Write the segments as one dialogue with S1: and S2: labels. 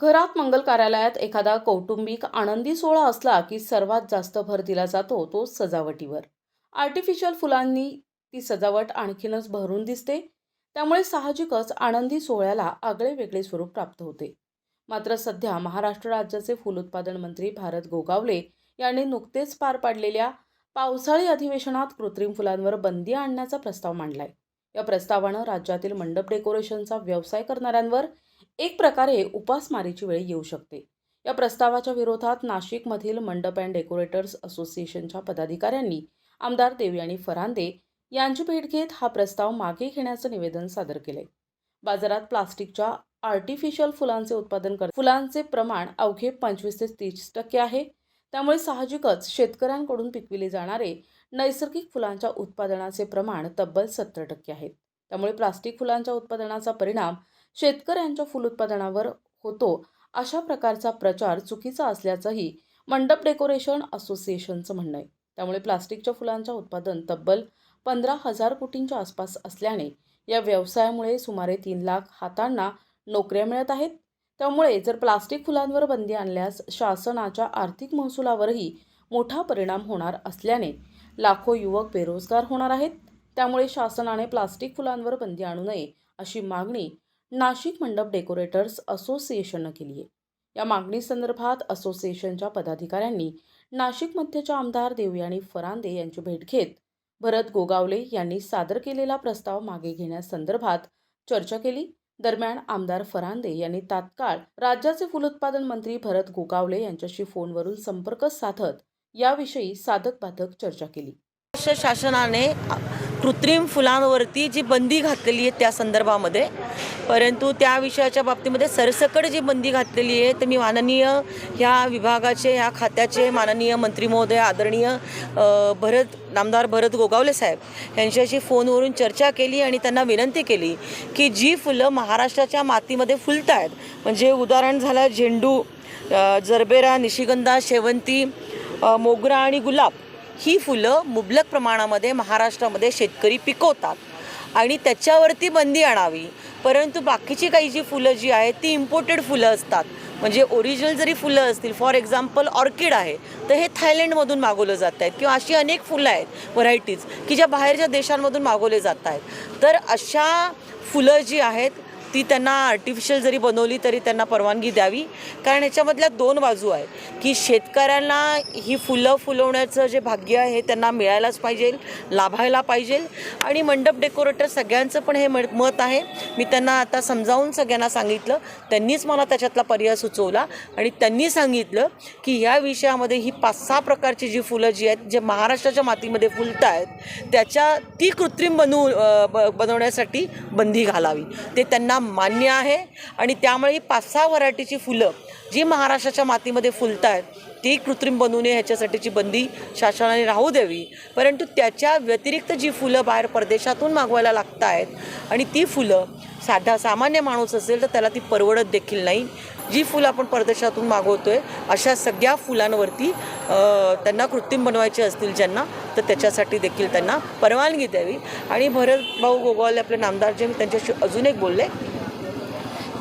S1: घरात मंगल कार्यालयात एखादा कौटुंबिक आनंदी सोहळा असला की सर्वात जास्त भर दिला जातो तो सजावटीवर. आर्टिफिशियल फुलांनी ती सजावट आणखीनच भरून दिसते. त्यामुळे साहजिकच आनंदी सोहळ्याला आगळे वेगळे स्वरूप प्राप्त होते. मात्र सध्या महाराष्ट्र राज्याचे फूल उत्पादन मंत्री भारत गोगावले यांनी नुकतेच पार पाडलेल्या पावसाळी अधिवेशनात कृत्रिम फुलांवर बंदी आणण्याचा प्रस्ताव मांडलाय. या प्रस्तावानं राज्यातील मंडप डेकोरेशनचा व्यवसाय करणाऱ्यांवर एक प्रकारे उपासमारीची वेळ येऊ शकते. या प्रस्तावाच्या विरोधात नाशिकमधील मंडप अँड डेकोरेटर्स असोसिएशनच्या पदाधिकाऱ्यांनी आमदार देवयानी फरांदे यांची भेट घेत हा प्रस्ताव मागे घेण्याचं निवेदन सादर केले बाजारात प्लास्टिकच्या आर्टिफिशियल फुलांचे उत्पादन कर फुलांचे प्रमाण अवघे पंचवीस ते तीस टक्के आहे. त्यामुळे साहजिकच शेतकऱ्यांकडून पिकविले जाणारे नैसर्गिक फुलांच्या उत्पादनाचे प्रमाण तब्बल सत्तर टक्के आहेत त्यामुळे प्लास्टिक फुलांच्या उत्पादनाचा परिणाम शेतकऱ्यांच्या फुल उत्पादनावर होतो. अशा प्रकारचा प्रचार चुकीचा असल्याचंही मंडप डेकोरेशन असोसिएशनचं म्हणणं आहे. त्यामुळे प्लास्टिकच्या फुलांच्या उत्पादन तब्बल पंधरा हजार कोटींच्या आसपास असल्याने या व्यवसायामुळे सुमारे तीन लाख हातांना नोकऱ्या मिळत आहेत. त्यामुळे जर प्लास्टिक फुलांवर बंदी आणल्यास शासनाच्या आर्थिक महसुलावरही मोठा परिणाम होणार असल्याने लाखो युवक बेरोजगार होणार आहेत. त्यामुळे शासनाने प्लास्टिक फुलांवर बंदी आणू नये अशी मागणी नाशिक मंडप डेकोरेटर्स असोसिएशननं केली आहे या मागणीसंदर्भात असोसिएशनच्या पदाधिकाऱ्यांनी नाशिक मध्यच्या आमदार देवयानी फरांदे यांची भेट घेत भरत गोगावले यांनी सादर केलेला प्रस्ताव मागे घेण्यासंदर्भात चर्चा केली. दरम्यान आमदार फरांदे यांनी तात्काळ राज्याचे फुलोत्पादन मंत्री भरत गोगावले यांच्याशी फोनवरून संपर्क साधत याविषयी साधक बाधक चर्चा केली.
S2: शासनाने कृत्रिम फुलांवरती जी बंदी घातलेली आहे त्या संदर्भामध्ये परंतु त्या विषयाच्या बाबतीमध्ये सरसकट जी बंदी घातलेली आहे तर मी माननीय ह्या विभागाचे ह्या खात्याचे माननीय मंत्री महोदय आदरणीय भरत नामदार भरत गोगावले साहेब यांच्याशी फोनवरून चर्चा केली आणि त्यांना विनंती केली की जी फुलं महाराष्ट्राच्या मातीमध्ये फुलत आहेत म्हणजे उदाहरण झालं झेंडू जरबेरा निशिगंधा शेवंती मोगरा आणि गुलाब ही फुलं मुबलक प्रमाणामध्ये महाराष्ट्रामध्ये शेतकरी पिकवतात आणि त्याच्यावरती बंदी आणावी. परंतु बाकीची काही जी फुलं जी आहेत ती इम्पोर्टेड फुलं असतात. म्हणजे ओरिजिनल जरी फुलं असतील फॉर एक्झाम्पल ऑर्किड आहे तर हे थायलंडमधून मागवलं जात आहेत किंवा अशी अनेक फुलं आहेत व्हरायटीज की ज्या बाहेरच्या देशांमधून मागवले जात आहेत. तर अशा फुलं जी आहेत ती त्यांना आर्टिफिशियल जरी बनवली तरी त्यांना परवानगी द्यावी. कारण ह्याच्यामधल्या दोन बाजू आहे की शेतकऱ्यांना ही फुलं फुलवण्याचं जे भाग्य आहे त्यांना मिळायलाच पाहिजे लाभायला पाहिजे. आणि मंडप डेकोरेटर सगळ्यांचं पण हे मत आहे. मी त्यांना आता समजावून सगळ्यांना सांगितलं. त्यांनीच मला त्याच्यातला पर्याय सुचवला. आणि त्यांनी सांगितलं की ह्या विषयामध्ये ही पाच सहा प्रकारची जी फुलं जी आहेत जे महाराष्ट्राच्या मातीमध्ये फुलत आहेत त्याच्या ती कृत्रिम बनवू ब- बनवण्यासाठी बंदी घालावी. ते त्यांना मान्य आहे आणि त्यामुळे ही पाच सहा व्हरायटीची फुलं जी महाराष्ट्राच्या मातीमध्ये फुलत आहेत ती कृत्रिम बनवू नये ह्याच्यासाठीची बंदी शासनाने राहू द्यावी. परंतु त्याच्या व्यतिरिक्त जी फुलं बाहेर परदेशातून मागवायला लागत आहेत आणि ती फुलं साधा सामान्य माणूस असेल तर त्याला ती परवडत देखील नाही. जी फुलं आपण परदेशातून मागवतोय अशा सगळ्या फुलांवरती त्यांना कृत्रिम बनवायचे असतील ज्यांना तर त्याच्यासाठी देखील त्यांना परवानगी द्यावी. आणि भरत भाऊ गोगावले आपले नामदार जे मी त्यांच्याशी अजून एक बोलले.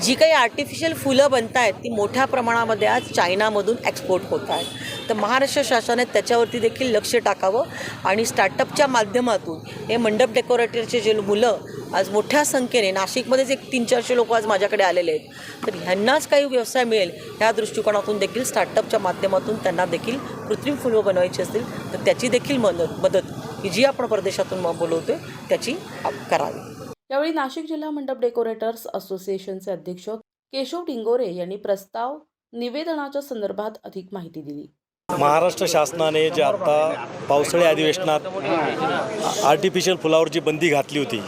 S2: जी काही आर्टिफिशियल फुलं बनत आहेत ती मोठ्या प्रमाणामध्ये आज चायनामधून एक्सपोर्ट होत आहेत. तर महाराष्ट्र शासनाने त्याच्यावरती देखील लक्ष टाकावं आणि स्टार्टअपच्या माध्यमातून हे मंडप डेकोरेटरचे जे मुलं आज मोठ्या संख्येने नाशिकमध्येच एक तीन चारशे लोक आज माझ्याकडे आलेले आहेत. तर ह्यांनाच काही व्यवसाय मिळेल ह्या दृष्टिकोनातून देखील स्टार्टअपच्या माध्यमातून त्यांना देखील कृत्रिम फुलं बनवायची असतील तर त्याची देखील मदत मदत ही जी आपण परदेशातून बोलवतो त्याची करावी.
S1: यावेळी नाशिक जिल्हा मंडप डेकोरेटर्स असोसिएशनचे अध्यक्ष केशव डिंगोरे यांनी प्रस्ताव निवेदनाच्या संदर्भात अधिक माहिती दिली.
S3: महाराष्ट्र शासनाने जे आत्ता पावसाळी अधिवेशनात आर्टिफिशियल फुलावर जी बंदी घातली होती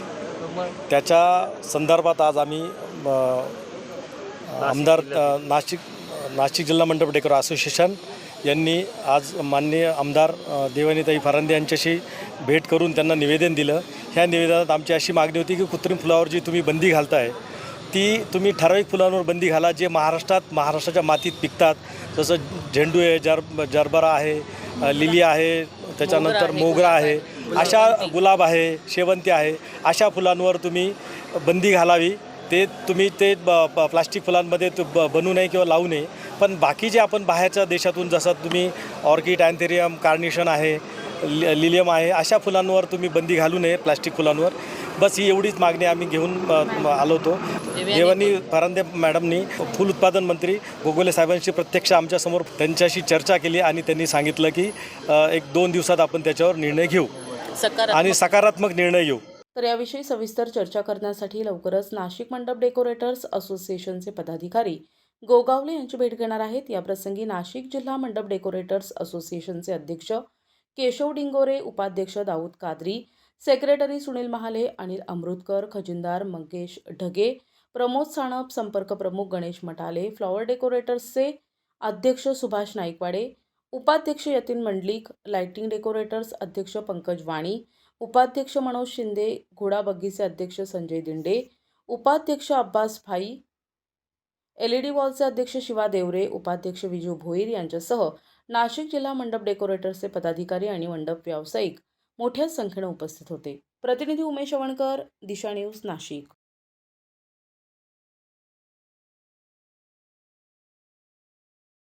S3: त्याच्या संदर्भात आज आम्ही आमदार नाशिक नाशिक जिल्हा मंडप डेकोर असोसिएशन यांनी आज माननीय आमदार देवनीताई देवानीताई फरांदे यांच्याशी भेट करून त्यांना निवेदन दिलं. ह्या निवेदनात आमची अशी मागणी होती की कृत्रिम फुलावर जी तुम्ही बंदी घालताय ती तुम्ही ठराविक फुलांवर बंदी घाला जे महाराष्ट्रात महाराष्ट्राच्या मातीत पिकतात. जसं झेंडू आहे जर जरबरा आहे लिली आहे त्याच्यानंतर मोगरा आहे अशा गुलाब आहे शेवंती आहे अशा फुलांवर तुम्ही बंदी घालावी. ते तुम्ही ते ब- प्लास्टिक फुलांमध्ये ते ब बनू नये किंवा लावू नये. पण बाकी जे आपण बाहेरच्या देशातून जसं तुम्ही ऑर्किड अँथेरियम कार्निशन आहे लि लिलियम आहे अशा फुलांवर तुम्ही बंदी घालू नये प्लास्टिक फुलांवर. बस ही एवढीच मागणी आम्ही घेऊन आलो होतो. देवानी परांदे मॅडमनी फूल उत्पादन मंत्री गोगोले साहेबांशी प्रत्यक्ष आमच्यासमोर त्यांच्याशी चर्चा केली आणि त्यांनी सांगितलं की एक दोन दिवसात आपण त्याच्यावर निर्णय घेऊ. आणि सकारात्मक निर्णय घेऊ.
S1: तर याविषयी सविस्तर चर्चा करण्यासाठी लवकरच नाशिक मंडप डेकोरेटर्स असोसिएशनचे पदाधिकारी गोगावले यांची भेट घेणार आहेत. याप्रसंगी नाशिक जिल्हा मंडप डेकोरेटर्स असोसिएशनचे अध्यक्ष केशव डिंगोरे उपाध्यक्ष दाऊद कादरी सेक्रेटरी सुनील महाले अनिल अमृतकर खजिनदार मंगेश ढगे प्रमोद साणप संपर्क प्रमुख गणेश मटाले फ्लॉवर डेकोरेटर्सचे अध्यक्ष सुभाष नाईकवाडे उपाध्यक्ष यतीन मंडलिक लायटिंग डेकोरेटर्स अध्यक्ष पंकज वाणी उपाध्यक्ष मनोज शिंदे घोडा बग्गीचे अध्यक्ष संजय दिंडे उपाध्यक्ष अब्बास भाई एल ई डी वॉलचे अध्यक्ष शिवा देवरे उपाध्यक्ष विजू भोईर यांच्यासह नाशिक जिल्हा मंडप डेकोरेटर्सचे पदाधिकारी आणि मंडप व्यावसायिक मोठ्या संख्येनं उपस्थित होते. प्रतिनिधी उमेश अवणकर दिशा न्यूज नाशिक.